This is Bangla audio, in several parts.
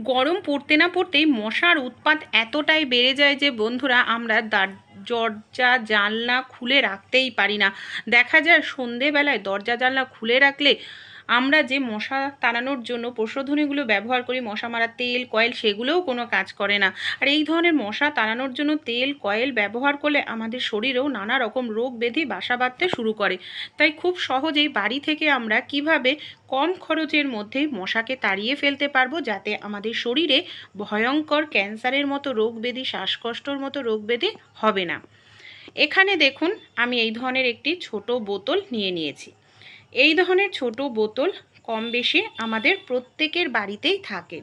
গরম পড়তে না পড়তেই মশার উৎপাত এতটাই বেড়ে যায় যে বন্ধুরা, আমরা দার- দরজা, জানলা খুলে রাখতেই পারি না। দেখা যায় সন্ধেবেলায় দরজা, জানলা খুলে রাখলে আমরা যে মশা তাড়ানোর জন্য প্রসাধনীগুলো ব্যবহার করি মশা মারা তেল, কয়েল, সেগুলোও কোনো কাজ করে না। আর এই ধরনের মশা তাড়ানোর জন্য তেল, কয়েল ব্যবহার করলে আমাদের শরীরেও নানা রকম রোগ ব্যাধি বাসা বাঁধতে শুরু করে। তাই খুব সহজেই বাড়ি থেকে আমরা কীভাবে কম খরচের মধ্যে মশাকে তাড়িয়ে ফেলতে পারব যাতে আমাদের শরীরে ভয়ঙ্কর ক্যান্সারের মতো রোগ ব্যাধি শ্বাসকষ্টর মতো রোগ ব্যাধি হবে না। এখানে দেখুন, আমি এই ধরনের একটি ছোট বোতল নিয়ে নিয়েছি। এই ধরনের ছোট বোতল কম বেশি আমাদের প্রত্যেকের বাড়িতেই থাকে।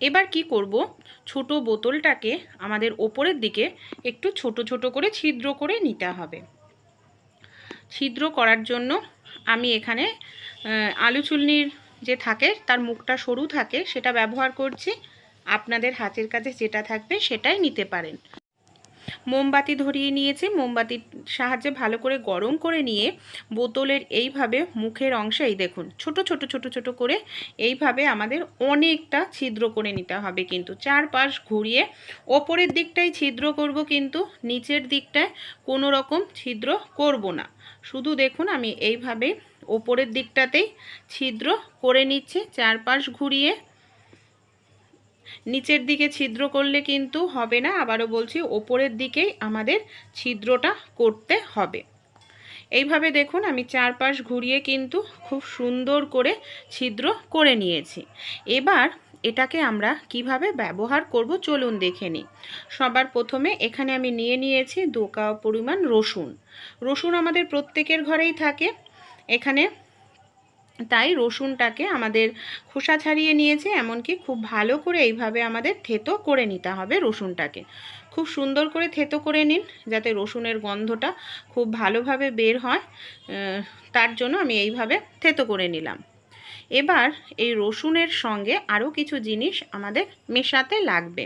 এবার কি করব? ছোট বোতলটাকে আমাদের ওপরের দিকে একটু ছোট ছোট করে ছিদ্র করে নিতে হবে। ছিদ্র করার জন্য আমি এখানে আলু চুলনির যে থাকে, তার মুখটা সরু থাকে, সেটা ব্যবহার করছি। আপনাদের হাতের কাছে যেটা থাকবে সেটাই নিতে পারেন। মোমবাতি ধরিয়ে নিয়েছি, মোমবাতির সাহায্যে ভালো করে গরম করে নিয়ে বোতলের এইভাবে মুখের অংশে, এই দেখুন, ছোট ছোট ছোট ছোট করে এইভাবে আমাদের অনেকটা ছিদ্র করে নিতে হবে কিন্তু। চারপাশ ঘুরিয়ে ওপরের দিকটাই ছিদ্র করব কিন্তু, নিচের দিকটায় কোনো রকম ছিদ্র করব না। শুধু দেখুন, আমি এইভাবে ওপরের দিকটাতেই ছিদ্র করে নিচ্ছি, চারপাশ ঘুরিয়ে নিচের দিকে ছিদ্র করলে কিন্তু হবে না, আবারও বলছি ওপরের দিকেই আমাদের ছিদ্রটা করতে হবে। এইভাবে দেখুন আমি চারপাশ ঘুরিয়ে কিন্তু খুব সুন্দর করে ছিদ্র করে নিয়েছি। এবার এটাকে আমরা কীভাবে ব্যবহার করব চলুন দেখে নিই। সবার প্রথমে এখানে আমি নিয়ে নিয়েছি দোকা পরিমাণ রসুন। রসুন আমাদের প্রত্যেকের ঘরেই থাকে। এখানে তাই রসুনটাকে আমাদের খোসা ছাড়িয়ে নিয়েছে, এমনকি খুব ভালো করে এইভাবে আমাদের থেতো করে নিতে হবে রসুনটাকে। খুব সুন্দর করে থেতো করে নিন, যাতে রসুনের গন্ধটা খুব ভালোভাবে বের হয় তার জন্য আমি এইভাবে থেতো করে নিলাম। এবার এই রসুনের সঙ্গে আরও কিছু জিনিস আমাদের মেশাতে লাগবে।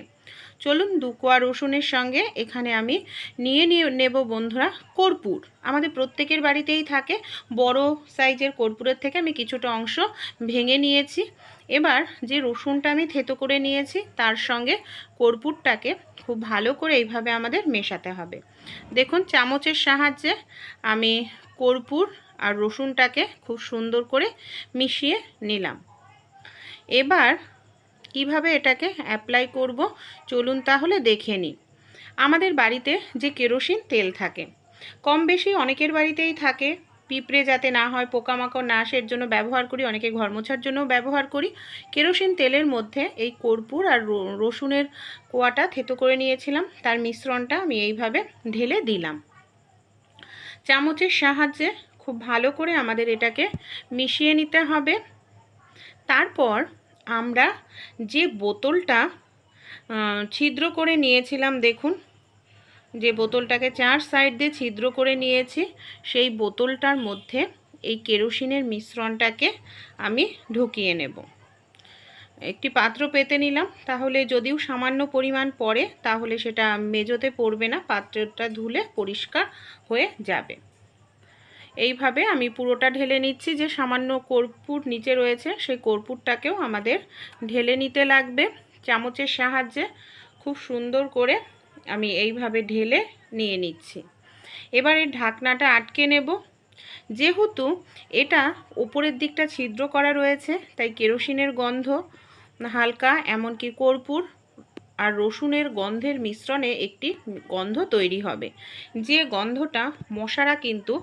চলুন দু কোয়া রসুনের সঙ্গে এখানে আমি নিয়ে নিয়ে নেব বন্ধুরা কর্পূর। আমাদের প্রত্যেকের বাড়িতেই থাকে। বড় সাইজের কর্পূরের থেকে আমি কিছুটা অংশ ভেঙে নিয়েছি। এবার যে রসুনটা আমি থেতো করে নিয়েছি, তার সঙ্গে কর্পূরটাকে খুব ভালো করে এইভাবে আমাদের মেশাতে হবে। দেখুন, চামচের সাহায্যে আমি কর্পূর আর রসুনটাকে খুব সুন্দর করে মিশিয়ে নিলাম। এবার কীভাবে এটাকে অ্যাপ্লাই করব? চলুন তাহলে দেখে নিই। আমাদের বাড়িতে যে কেরোসিন তেল থাকে, কম বেশি অনেকের বাড়িতেই থাকে। পিঁপড়ে যাতে না হয়, পোকামাকড় না আসে জন্য ব্যবহার করি, অনেকে ঘর মোছার জন্য ব্যবহার করি। কেরোসিন তেলের মধ্যে এই কর্পূর আর রসুনের কোয়াটা থেতো করে নিয়েছিলাম। তার মিশ্রণটা আমি এইভাবে ঢেলে দিলাম। চামচের সাহায্যে খুব ভালো করে আমাদের এটাকে মিশিয়ে নিতে হবে। তারপর আমরা যে বোতলটা ছিদ্র করে নিয়েছিলাম, দেখুন, যে বোতলটাকে চার সাইড দিয়ে ছিদ্র করে নিয়েছি, সেই বোতলটার মধ্যে এই কেরোসিনের মিশ্রণটাকে আমি ঢুকিয়ে নেব। একটি পাত্র পেতে নিলাম, তাহলে যদিও সামান্য পরিমাণ পড়ে, তাহলে সেটা মেজোতে পড়বে না, পাত্রটা ধুলে পরিষ্কার হয়ে যাবে। এইভাবে আমি পুরোটা ঢেলে নিচ্ছি। যে সামান্য কর্পূর নিচে রয়েছে, সেই কর্পূরটাকেও আমাদের ঢেলে নিতে লাগবে চামচের সাহায্যে। খুব সুন্দর করে আমি এইভাবে ঢেলে নিয়ে নিচ্ছি। এবার ঢাকনাটা আটকে নেব। যেহেতু এটা ওপরের দিকটা ছিদ্র করা রয়েছে, তাই কেরোসিনের গন্ধ, হালকা এমনকি কর্পূর আর রসুনের গন্ধের মিশ্রণে একটি গন্ধ তৈরি হবে। যে গন্ধটা মশারা কিন্তু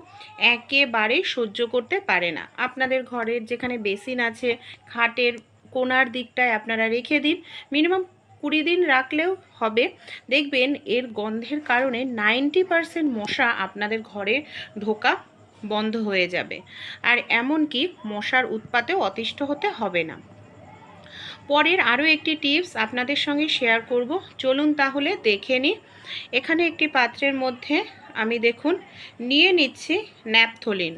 একেবারেই সহ্য করতে পারে না। আপনাদের ঘরের যেখানে বেসিন আছে, খাটের কোনার দিকটায় আপনারা রেখে দিন। মিনিমাম কুড়ি দিন রাখলেও হবে। দেখবেন এর গন্ধের কারণে নাইনটি পারসেন্ট মশা আপনাদের ঘরে ঢোকা বন্ধ হয়ে যাবে। আর এমনকি মশার উৎপাতেও অতিষ্ঠ হতে হবে না। পরের আরও একটি টিপস আপনাদের সঙ্গে শেয়ার করব। চলুন তাহলে দেখে নিই। এখানে একটি পাত্রের মধ্যে আমি দেখুন, নিয়ে নিচ্ছি ন্যাপথলিন।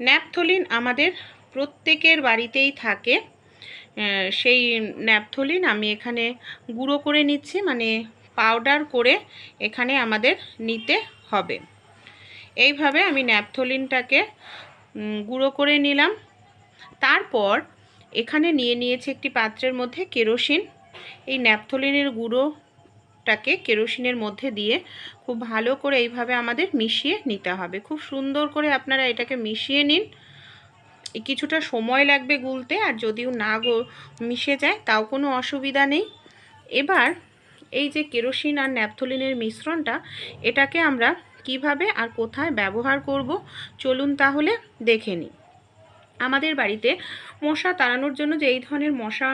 ন্যাপথলিন আমাদের প্রত্যেকের বাড়িতেই থাকে। সেই ন্যাপথলিন আমি এখানে গুঁড়ো করে নিচ্ছি মানে পাউডার করে এখানে আমাদের নিতে হবে। এইভাবে আমি ন্যাপথলিনটাকে গুঁড়ো করে নিলাম। তারপর এখানে নিয়ে নিয়েছি একটি পাত্রের মধ্যে কেরোসিন। এই ন্যাপথলিনের গুঁড়োটাকে কেরোসিনের মধ্যে দিয়ে খুব ভালো করে এইভাবে আমাদের মিশিয়ে নিতে হবে। খুব সুন্দর করে আপনারা এটাকে মিশিয়ে নিন। কিছুটা সময় লাগবে গুলতে আর যদিও না গো মিশে যায়, তাও কোনো অসুবিধা নেই। এবার এই যে কেরোসিন আর ন্যাপথলিনের মিশ্রণটা, এটাকে আমরা কীভাবে আর কোথায় ব্যবহার করব, চলুন তাহলে দেখে নিই। আমাদের বাড়িতে মশা তাড়ানোর জন্য যে এই ধরনের মশা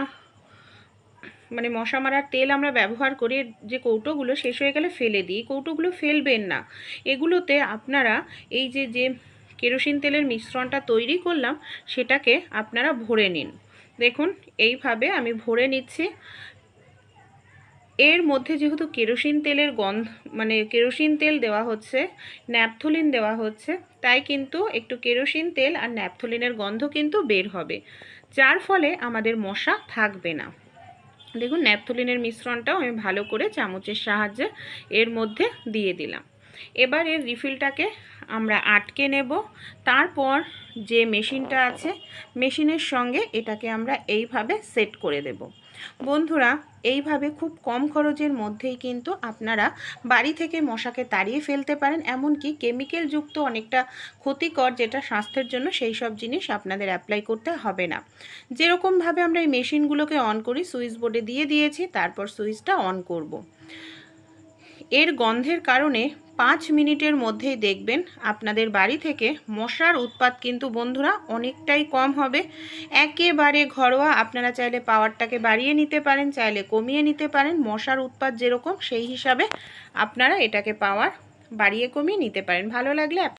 মানে মশা মারার তেল আমরা ব্যবহার করে, যে কৌটোগুলো শেষ হয়ে গেলে ফেলে দিই। কৌটোগুলো ফেলবেন না। এগুলোতে আপনারা এই যে যে কেরোসিন তেলের মিশ্রণটা তৈরি করলাম, সেটাকে আপনারা ভরে নিন। দেখুন, এইভাবে আমি ভরে নিচ্ছি। এর মধ্যে যেহেতু কেরোসিন তেলের গন্ধ মানে কেরোসিন তেল দেওয়া হচ্ছে, ন্যাপথলিন দেওয়া হচ্ছে, তাই কিন্তু একটু কেরোসিন তেল আর ন্যাপথলিনের গন্ধ কিন্তু বের হবে। যার ফলে আমাদের মশা থাকবে না। দেখুন, ন্যাপথলিনের মিশ্রণটাও আমি ভালো করে চামচের সাহায্যে এর মধ্যে দিয়ে দিলাম। এবার রিফিলটাকে আমরা আটকে নেব। তারপর যে মেশিনটা আছে, মেশিনের সঙ্গে এটাকে আমরা এইভাবে সেট করে দেব। বন্ধুরা, এইভাবে খুব কম খরচের মধ্যেই কিন্তু আপনারা বাড়ি থেকে মশাকে তাড়িয়ে ফেলতে পারেন, এমনকি কেমিক্যাল যুক্ত অনেকটা ক্ষতিকর যেটা স্বাস্থ্যের জন্য সেই সব জিনিস আপনাদের অ্যাপ্লাই করতে হবে না। যেরকমভাবে আমরা এই মেশিনগুলোকে অন করি, সুইচ বোর্ডে দিয়ে দিয়েছি, তারপর সুইচটা অন করব। এর গন্ধের কারণে পাঁচ মিনিটের মধ্যেই দেখবেন আপনাদের বাড়ি থেকে মশার উৎপাত কিন্তু বন্ধুরা অনেকটাই কম হবে। একেবারে ঘরোয়া আপনারা চাইলে পাওয়ারটাকে বাড়িয়ে নিতে পারেন, চাইলে কমিয়ে নিতে পারেন। মশার উৎপাত যেরকম, সেই হিসাবে আপনারা এটাকে পাওয়ার বাড়িয়ে কমিয়ে নিতে পারেন। ভালো লাগলে